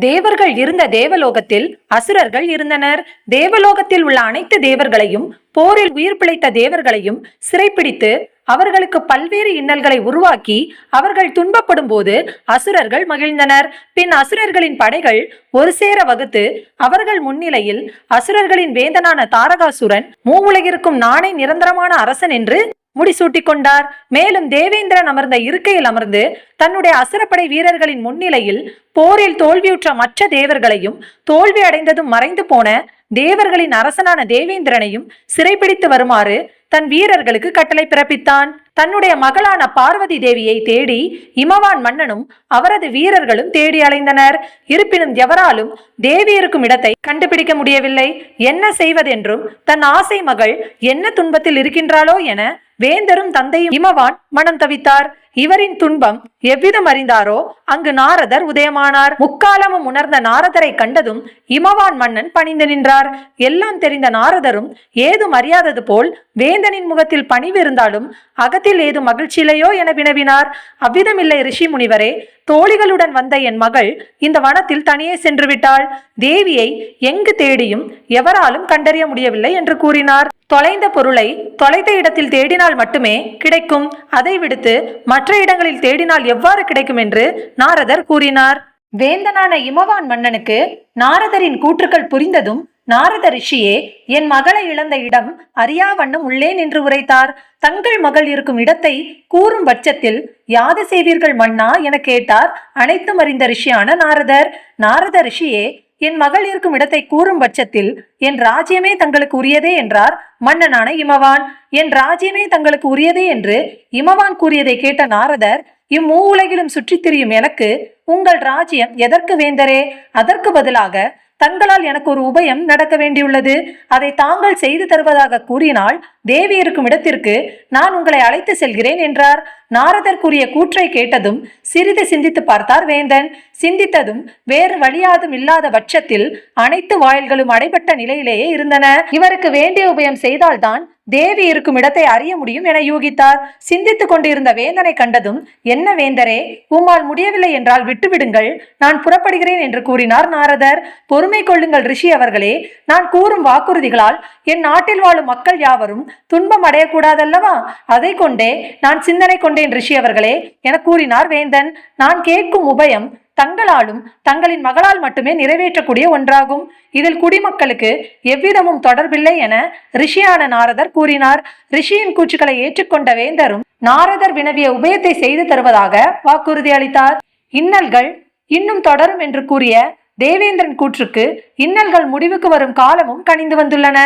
தேவர்கள் இருந்த தேவலோகத்தில் அசுரர்கள் இருந்தனர். தேவலோகத்தில் உள்ள அனைத்து தேவர்களையும் போரில் உயிர் பிழைத்த தேவர்களையும் சிறைப்பிடித்து அவர்களுக்கு பல்வேறு இன்னல்களை உருவாக்கி அவர்கள் துன்பப்படும் போது அசுரர்கள் மகிழ்ந்தனர். பின் அசுரர்களின் படைகள் ஒரு சேர வகுத்து அவர்கள் முன்னிலையில் அசுரர்களின் வேந்தனான தாரகாசுரன் மூவுலகிற்கும் நானே நிரந்தரமான அரசன் என்று முடிசூட்டிக் கொண்டார் மேலும் தேவேந்திரன் அமர்ந்த இருக்கையில் அமர்ந்து தன்னுடைய அசுரப்படை வீரர்களின் முன்னிலையில் போரில் தோல்வியுற்ற மற்ற தேவர்களையும் தோல்வி அடைந்ததும் மறைந்து போன தேவர்களின் அரசனான தேவேந்திரனையும் சிறைபிடித்து வருமாறு தன் வீரர்களுக்கு கட்டளை பிறப்பித்தான். தன்னுடைய மகளான பார்வதி தேவியை தேடி இமவான் மன்னனும் அவரது வீரர்களும் தேடி அலைந்தனர். இருப்பினும் எவராலும் தேவி இருக்கும் இடத்தை கண்டுபிடிக்க முடியவில்லை. என்ன செய்வதென்றும் தன் ஆசை மகள் என்ன துன்பத்தில் இருக்கின்றாளோ என வேந்தரும் தந்தையும் இமவான் மனம் தவித்தார். இவரின் துன்பம் எவ்விதம் அறிந்தாரோ அங்கு நாரதர் உதயமானார். முக்காலமும் உணர்ந்த நாரதரை கண்டதும் இமவான் மன்னன் பணிந்து நின்றார். எல்லாம் தெரிந்த நாரதரும் ஏதும் அறியாதது போல் வேந்தனின் முகத்தில் பணிவு இருந்தாலும் அகத்தில் ஏதும் மகிழ்ச்சியிலையோ என வினவினார். அவ்விதமில்லை ரிஷி முனிவரே தோழிகளுடன் வந்த என் மகள் இந்த வனத்தில் தனியே சென்று விட்டாள். தேவியை எங்கு தேடியும் எவராலும் கண்டறிய முடியவில்லை என்று கூறினார். தொலைந்த பொருளை தொலைத்த இடத்தில் தேடினால் மட்டுமே கிடைக்கும். அதை விடுத்து மற்ற இடங்களில் தேடினால் எவ்வாறு கிடைக்கும் என்று நாரதர் கூறினார். வேந்தனான இமவான் மன்னனுக்கு நாரதரின் கூற்றுக்கள் புரிந்ததும் நாரத ரிஷியே என் மகளை இழந்த இடம் அறியா வண்ணம் உள்ளே நின்று உரைத்தார். தங்கள் மகள் இருக்கும் இடத்தை கூறும் பட்சத்தில் யாது செய்வீர்கள் மன்னா? என கேட்டார் அனைத்தும் அறிந்த ரிஷியான நாரதர். நாரத ரிஷியே என் மகள் இருக்கும் இடத்தை கூறும் பட்சத்தில் என் ராஜ்யமே தங்களுக்கு உரியதே என்றார் மன்னனான இமவான். என் ராஜ்யமே தங்களுக்கு உரியதே என்று இமவான் கூறியதை கேட்ட நாரதர் இம்மூ உலகிலும் சுற்றித் திரியும் எனக்கு உங்கள் ராஜ்யம் எதற்கு வேந்தரே? அதற்கு பதிலாக தங்களால் எனக்கு ஒரு உபயம் நடக்க வேண்டியுள்ளது. அதை தாங்கள் செய்து தருவதாக கூறினால் தேவி இருக்கும் இடத்திற்கு நான் உங்களை அழைத்து செல்கிறேன் என்றார். நாரதர் கூறிய கூற்றை கேட்டதும் சிறிது சிந்தித்து பார்த்தார் வேந்தன். சிந்தித்ததும் வேறு வழியாதும் இல்லாத பட்சத்தில் அனைத்து வாயில்களும் அடைபட்ட நிலையிலேயே இருந்தன. இவருக்கு வேண்டிய உபயம் செய்தால்தான் தேவி இருக்கும் இடத்தை அறிய முடியும் என யூகித்தார். சிந்தித்துக் கொண்டிருந்த வேந்தனை கண்டதும் என்ன வேந்தரே உம்மால் முடியவில்லை என்றால் விட்டுவிடுங்கள். நான் புறப்படுகிறேன் என்று கூறினார் நாரதர். பொறுமை கொள்ளுங்கள் ரிஷி அவர்களே. நான் கூறும் வாக்குறுதிகளால் என் நாட்டில் வாழும் மக்கள் யாவரும் துன்பம் அடையக்கூடாதல்லவா? அதை கொண்டே நான் சிந்தனை கொண்டேன் ரிஷி அவர்களே என கூறினார் வேந்தன். நான் கேட்கும் உபயம் தங்களாலும் தங்களின் மகளால் மட்டுமே நிறைவேற்றக்கூடிய ஒன்றாகும். இதில் குடிமக்களுக்கு எவ்விதமும் தொடர்பில்லை என ரிஷியான நாரதர் கூறினார். ரிஷியின் கூற்றுக்களை ஏற்றுக்கொண்ட வேந்தரும் நாரதர் வினவிய உபயத்தை செய்து தருவதாக வாக்குறுதி அளித்தார். இன்னல்கள் இன்னும் தொடரும் என்று கூறிய தேவேந்திரன் கூற்றுக்கு இன்னல்கள் முடிவுக்கு வரும் காலமும் கனிந்து வந்துள்ளன.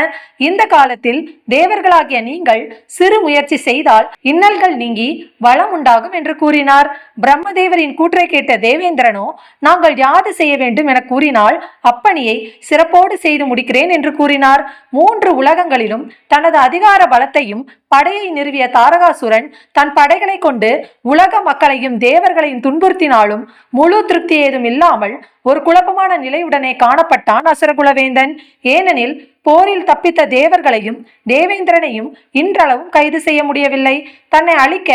இந்த காலத்தில் தேவர்களாகிய நீங்கள் சிறு முயற்சி செய்தால் இன்னல்கள் நீங்கி வளம் உண்டாகும் என்று கூறினார். பிரம்மதேவரின் கூற்றை கேட்ட தேவேந்திரனோ நாங்கள் யாது செய்ய வேண்டும் என கூறினால் அப்பணியை சிறப்போடு செய்து முடிக்கிறேன் என்று கூறினார். மூன்று உலகங்களிலும் தனது அதிகார பலத்தையும் படையை நிறுவிய தாரகாசுரன் தன் படைகளை கொண்டு உலக மக்களையும் தேவர்களையும் துன்புறுத்தினாலும் முழு திருப்தி ஏதும் இல்லாமல் ஒரு குழப்பமான நிலையுடனே காணப்பட்டான் அசுரகுலவேந்தன் ஏனெனில் போரில் தப்பித்த தேவர்களையும் தேவேந்திரனையும் இன்றளவும் கைது செய்ய முடியவில்லை. தன்னை அழிக்க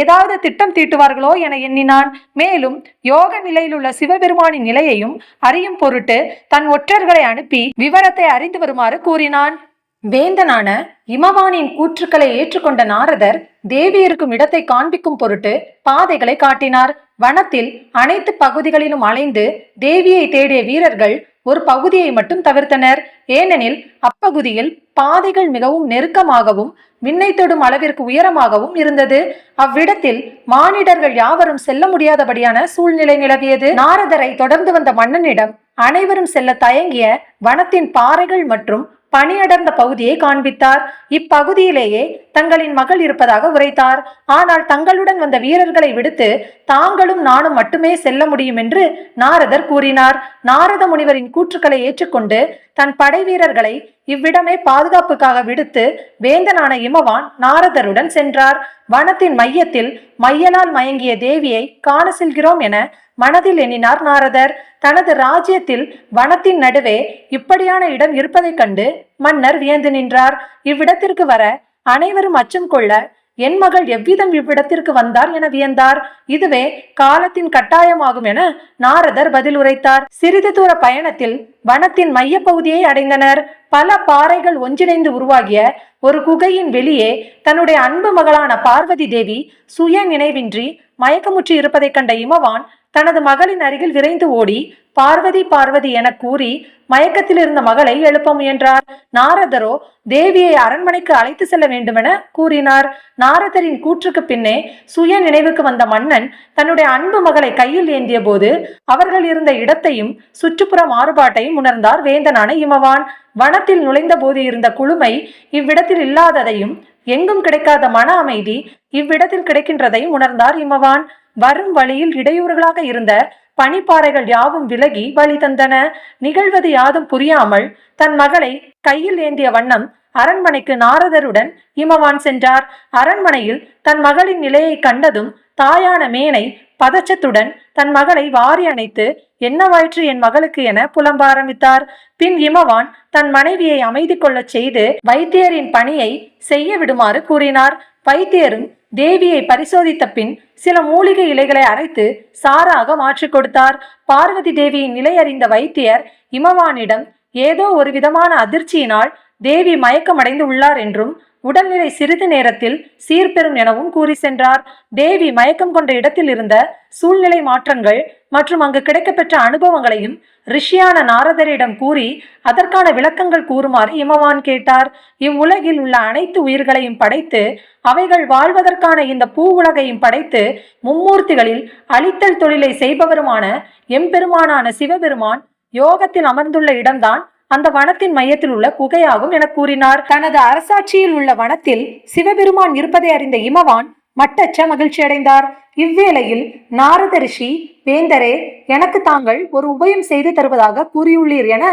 ஏதாவது திட்டம் தீட்டுவார்களோ என எண்ணினான். மேலும் யோக நிலையில் உள்ள சிவபெருமானின் நிலையையும் அறியும் பொருட்டு தன் ஒற்றர்களை அனுப்பி விவரத்தை அறிந்து வருமாறு கூறினான். வேந்தனான இமவானின் கூற்றுக்களை ஏற்றுக்கொண்ட நாரதர் தேவி இருக்கும் இடத்தை காண்பிக்கும் பொருட்டு பாதைகளை காட்டினார். வனத்தில் அனைத்து பகுதிகளிலும் அலைந்து தேவியை தேடிய வீரர்கள் ஒரு பகுதியை மட்டும் தவிர்த்தனர். ஏனெனில் அப்பகுதியில் பாதைகள் மிகவும் நெருக்கமாகவும் விண்ணை தொடும் அளவிற்கு உயரமாகவும் இருந்தது. அவ்விடத்தில் மானிடர்கள் யாவரும் செல்ல முடியாதபடியான சூழ்நிலை நிலவியது. நாரதரை தொடர்ந்து வந்த மன்னனிடம் அனைவரும் செல்ல தயங்கிய வனத்தின் பாறைகள் மற்றும் பனியடர்ந்த பகுதியை காண்பித்தார். இப்பகுதியிலேயே தங்களின் மகள் இருப்பதாக உரைத்தார். ஆனால் தங்களுடன் வந்த வீரர்களை விடுத்து தாங்களும் நானும் மட்டுமே செல்ல முடியும் என்று நாரதர் கூறினார். நாரத முனிவரின் கூற்றுக்களை ஏற்றுக்கொண்டு தன் படை வீரர்களை இவ்விடமே பாதுகாப்புக்காக விடுத்து வேந்தனான இமவான் நாரதருடன் சென்றார். வனத்தின் மையத்தில் மையலால் மயங்கிய தேவியை காண செல்கிறோம் என மனதில் எண்ணினார் நாரதர். தனது ராஜ்யத்தில் வனத்தின் நடுவே இப்படியான இடம் இருப்பதைக் கண்டு மன்னர் வியந்து நின்றார். இவ்விடத்திற்கு வர அனைவரும் அச்சம் கொள்ள என் மகள் எவ்விதம் இவ்விடத்திற்கு வந்தார் என வியந்தார். இதுவே காலத்தின் கட்டாயமாகும் என நாரதர் பதில் உரைத்தார். சிறிது தூர பயணத்தில் வனத்தின் மையப்பகுதியை அடைந்தனர். பல பாறைகள் ஒன்றிணைந்து உருவாகிய ஒரு குகையின் வெளியே தன்னுடைய அன்பு மகளான பார்வதி தேவி சுய நினைவின்றி மயக்கமுற்றி இருப்பதைக் கண்ட இமவான் தனது மகளின் அருகில் விரைந்து ஓடி பார்வதி பார்வதி என கூறி மயக்கத்தில் இருந்த மகளை எழுப்ப முயன்றார். நாரதரோ தேவியை அரண்மனைக்கு அழைத்து செல்ல வேண்டுமென கூறினார். நாரதரின் கூற்றுக்கு பின்னே சுய நினைவுக்கு வந்த மன்னன் தன்னுடைய அன்பு மகளை கையில் ஏந்திய போது அவர்கள் இருந்த இடத்தையும் சுற்றுப்புற மாறுபாட்டையும் உணர்ந்தார் வேந்தனான இமவான். வனத்தில் நுழைந்த போது இருந்த குழுமை இவ்விடத்தில் இல்லாததையும் எங்கும் கிடைக்காத மன அமைதி இவ்விடத்தில் கிடைக்கின்றதை உணர்ந்தார் இமவான் வரும் வழியில் இடையூறுகளாக இருந்த பனிப்பாறைகள் யாவும் விலகி வழி தந்தன. நிகழ்வது யாதும் புரியாமல் தன் மகளை கையில் ஏந்திய வண்ணம் அரண்மனைக்கு நாரதருடன் இமவான் சென்றார். அரண்மனையில் தன் மகளின் நிலையை கண்டதும் தாயான மேனை பதச்சத்துடன் தன் மகளை வாரி அணைத்து என்னவாயிற்று என் மகளுக்கு என புலம்ப ஆரம்பித்தார். பின் இமவான் தன் மனைவியை அமைதி கொள்ளச் செய்து வைத்தியரின் பணியை செய்ய விடுமாறு கூறினார். வைத்தியரும் தேவியை பரிசோதித்த பின் சில மூலிகை இலைகளை அரைத்து சாராக மாற்றிக் கொடுத்தார். பார்வதி தேவியின் நிலை அறிந்த வைத்தியர் இமவானிடம் ஏதோ ஒரு விதமான அதிர்ச்சியினால் தேவி மயக்கமடைந்து உள்ளார் என்றும் உடல்நிலை சிறிது நேரத்தில் சீர்பெறும் எனவும் கூறி சென்றார். தேவி மயக்கம் கொண்ட இடத்தில் இருந்த சூழ்நிலை மாற்றங்கள் மற்றும் அங்கு கிடைக்கப்பெற்ற அனுபவங்களையும் ரிஷியான நாரதரிடம் கூறி அதற்கான விளக்கங்கள் கூறுமாறு இமவான் கேட்டார். இவ்வுலகில் உள்ள அனைத்து உயிர்களையும் படைத்து அவைகள் வாழ்வதற்கான இந்த பூ உலகையும் படைத்து மும்மூர்த்திகளில் அழித்தல் தொழிலை செய்பவருமான எம்பெருமானான சிவபெருமான் யோகத்தில் அமர்ந்துள்ள இடம்தான் அந்த வனத்தின் மையத்தில் உள்ள குகையாகும் என கூறினார். தனது அரசாட்சியில் உள்ள வனத்தில் சிவபெருமான் இருப்பதை அறிந்த இமவான் மட்டச்ச மகிழ்ச்சி அடைந்தார். இவ்வேளையில் நாரத ரிஷி வேந்தரே எனக்கு தாங்கள் ஒரு உபயம் செய்து தருவதாக கூறியுள்ளீர் என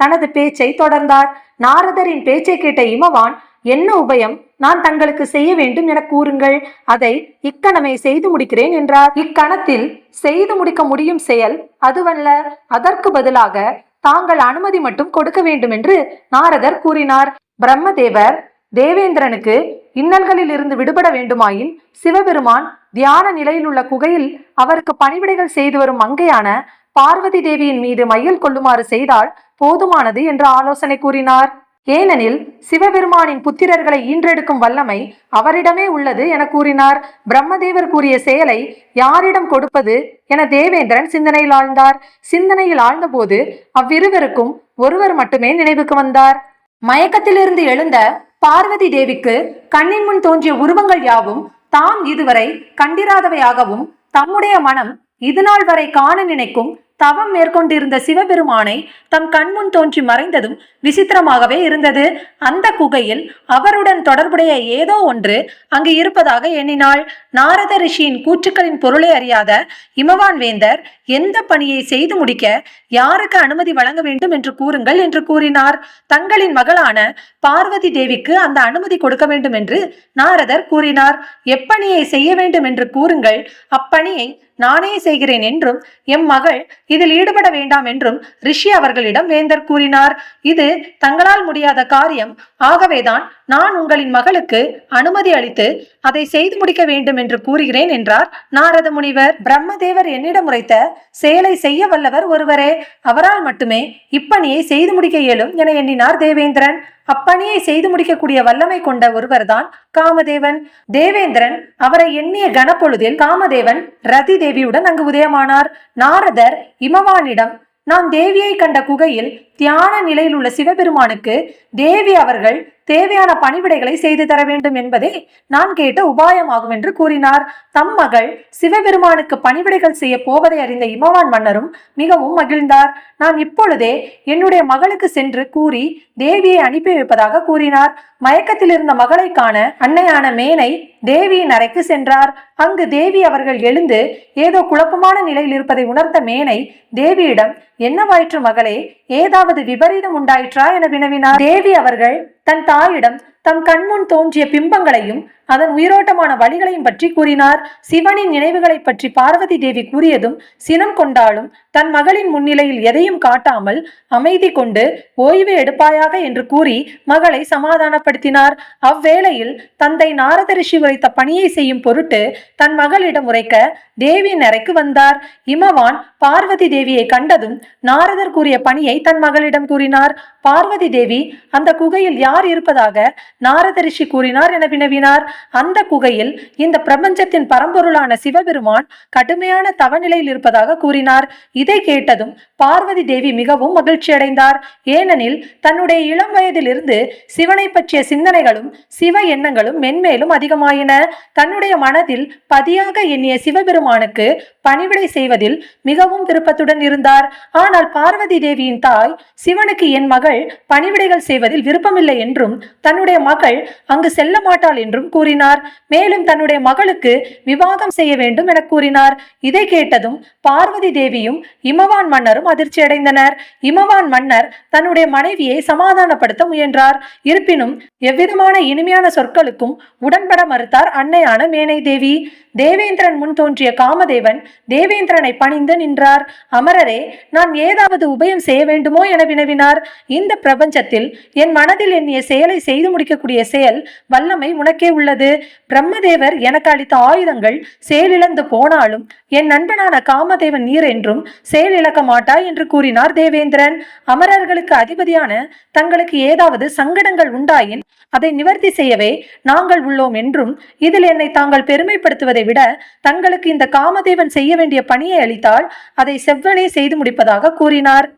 தனது பேச்சை தொடர்ந்தார். நாரதரின் பேச்சை கேட்ட இமவான் என்ன உபயம்? நான் தங்களுக்கு செய்ய வேண்டும் என கூறுங்கள். அதை இக்கணமே செய்து முடிக்கிறேன் என்றார். இக்கணத்தில் செய்து முடிக்க முடியும் செயல் அதுவல்ல. அதற்கு பதிலாக தாங்கள் அனுமதி மட்டும் கொடுக்க வேண்டும் என்று நாரதர் கூறினார். பிரம்மதேவர் தேவேந்திரனுக்கு இன்னல்களில் இருந்து விடுபட வேண்டுமாயின் சிவபெருமான் தியான நிலையில் உள்ள குகையில் அவருக்கு பணிவிடைகள் செய்து வரும் மங்கையான பார்வதி தேவியின் மீது மையல் கொள்ளுமாறு செய்தால் போதுமானது என்று ஆலோசனை கூறினார். ஏனெனில் சிவபெருமானின் புத்திரர்களை ஈன்றெடுக்கும் வல்லமை அவரிடமே உள்ளது என கூறினார். பிரம்மதேவர் கூறிய செயலை யாரிடம் கொடுப்பது என தேவேந்திரன் சிந்தனையில் ஆழ்ந்தார். சிந்தனையில் ஆழ்ந்தபோது அவ்விருவருக்கும் ஒருவர் மட்டுமே நினைவுக்கு வந்தார். மயக்கத்திலிருந்து எழுந்த பார்வதி தேவிக்கு கண்ணின் முன் தோன்றிய உருவங்கள் யாவும் தாம் இதுவரை கண்டிராதவையாகவும் தம்முடைய மனம் இதுநாள் வரை காண நினைக்கும் தவம் மேற்கொண்டிருந்த சிவபெருமானை தம் கண்முன் தோன்றி மறைந்ததும் விசித்திரமாகவே இருந்தது. அந்த குகையில் அவருடன் தொடர்புடைய ஏதோ ஒன்று அங்கு இருப்பதாக எண்ணினாள். நாரத ரிஷியின் கூற்றுக்களின் பொருளை அறியாத இமவான் வேந்தர் எந்த பணியை செய்து முடிக்க யாருக்கு அனுமதி வழங்க வேண்டும் என்று கூறுங்கள் என்று கூறினார். தங்களின் மகளான பார்வதி தேவிக்கு அந்த அனுமதி கொடுக்க வேண்டும் என்று நாரதர் கூறினார். எப்பணியை செய்ய வேண்டும் என்று கூறுங்கள். அப்பணியை நானே செய்கிறேன் என்றும் எம் மகள் இதில் ஈடுபட வேண்டாம் என்றும் ரிஷி அவர்களிடம் வேந்தர் கூறினார். இது தங்களால் முடியாத காரியம். ஆகவேதான் நான் உங்களின் மகளுக்கு அனுமதி அளித்து அதை செய்து முடிக்க வேண்டும் என்று கூறுகிறேன் என்றார் நாரத முனிவர். பிரம்மதேவர் என்னிடம் உரைத்த செயலை செய்ய வல்லவர் ஒருவரே. அவரால் மட்டுமே இப்பணியை செய்து முடிக்க இயலும் என எண்ணினார் தேவேந்திரன். அப்பணியை செய்து முடிக்கக்கூடிய வல்லமை கொண்ட ஒருவர்தான் காமதேவன். தேவேந்திரன் அவரை எண்ணிய கனப்பொழுதில் காமதேவன் ரதி தேவியுடன் அங்கு உதயமானார். நாரதர் இமவானிடம் நான் தேவியை கண்ட குகையில் தியான நிலையில் உள்ள சிவபெருமானுக்கு தேவி அவர்கள் தேவையான பணிவிடைகளை செய்து தர வேண்டும் என்பதே நான் கேட்ட உபாயமாகும் என்று கூறினார். தம் மகள் சிவபெருமானுக்கு பணிவிடைகள் செய்ய போவதை அறிந்த இமவான் மன்னரும் மிகவும் மகிழ்ந்தார். நான் இப்பொழுதே என்னுடைய மகளுக்கு சென்று கூறி தேவியை அனுப்பி வைப்பதாக கூறினார். மயக்கத்தில் இருந்த மகளை காண அன்னையான மேனை தேவியின் அறைக்கு சென்றார். அங்கு தேவி அவர்கள் எழுந்து ஏதோ குழப்பமான நிலையில் இருப்பதை உணர்ந்த மேனை தேவியிடம் என்னவாயிற்று மகளே ஏதாவது விபரீதம் உண்டாயிற்றா? என வினவினார். தேவி அவர்கள் தன் தாயிடம் தம் கண்முன் தோன்றிய பிம்பங்களையும் அதன் உயிரோட்டமான வழிகளையும் பற்றி கூறினார். சிவனின் நினைவுகளை பற்றி பார்வதி தேவி கூறியதும் சினம் கொண்டாலும் தன் மகளின் முன்னிலையில் எதையும் காட்டாமல் அமைதி கொண்டு ஓய்வு எடுப்பாயாக என்று கூறி மகளை சமாதானப்படுத்தினார். அவ்வேளையில் தந்தை நாரத ரிஷி உரைத்த பணியை செய்யும் பொருட்டு தன் மகளிடம் உரைக்க தேவியின் அறைக்கு வந்தார். இமவான் பார்வதி தேவியை கண்டதும் நாரதர் கூறிய பணியை தன் மகளிடம் கூறினார். பார்வதி தேவி அந்த குகையில் யார் இருப்பதாக நாரத ரிஷி கூறினார் என வினவினார். அந்த குகையில் இந்த பிரபஞ்சத்தின் பரம்பொருளான சிவபெருமான் கடுமையான தவநிலையில் இருப்பதாக கூறினார். இதை கேட்டதும் பார்வதி தேவி மிகவும் மகிழ்ச்சி அடைந்தார். ஏனெனில் தன்னுடைய இளம் வயதிலிருந்து சிவனை பற்றிய சிந்தனைகளும் சிவ எண்ணங்களும் மென்மேலும் அதிகமாயின. தன்னுடைய மனதில் பதியாக எண்ணிய சிவபெருமானுக்கு பணிவிடை செய்வதில் மிகவும் விருப்பத்துடன் இருந்தார். ஆனால் பார்வதி தேவியின் தாய் சிவனுக்கு என் மகள் பணிவிடைகள் செய்வதில் விருப்பமில்லை என்றும் தன்னுடைய மகள் அங்கு செல்ல மாட்டாள் என்றும் கூறினார். மேலும் தன்னுடைய மகளுக்கு விவாகம் செய்ய வேண்டும் என கூறினார். இதை கேட்டதும் பார்வதி தேவியும் இமவான் மன்னரும் அதிர்ச்சி அடைந்தனர். இமவான் மன்னர் தன்னுடைய மனைவியை சமாதானப்படுத்த முயன்றார். இருப்பினும் எவ்விதமான இனிமையான சொற்களுக்கும் உடன்பட மறுத்தார் அன்னையான மேனை தேவி. தேவேந்திரன் முன் தோன்றிய காமதேவன் தேவேந்திரனை பணிந்து நின்றார். அமரரே நான் ஏதாவது உபயம் செய்ய வேண்டுமோ? என வினவினார். இந்த பிரபஞ்சத்தில் என் மனதில் எண்ணிய செயலை செய்து முடிக்க முடிக்கக்கூடிய செயல் வல்லமை உனக்கே உள்ளது. பிரம்மதேவர் எனக்கு அளித்த ஆயுதங்கள் செயலிழந்து போனாலும் என் நண்பனான காமதேவன் நீர் என்றும் செயலிழக்க மாட்டாய் என்று கூறினார் தேவேந்திரன். அமரர்களுக்கு அதிபதியான தங்களுக்கு ஏதாவது சங்கடங்கள் உண்டாயின் அதை நிவர்த்தி செய்யவே நாங்கள் உள்ளோம் என்றும் இதில் என்னை தாங்கள் பெருமைப்படுத்துவதை விட தங்களுக்கு இந்த காமதேவன் செய்ய வேண்டிய பணியை அளித்தால் அதை செவ்வனே செய்து முடிப்பதாக கூறினார்.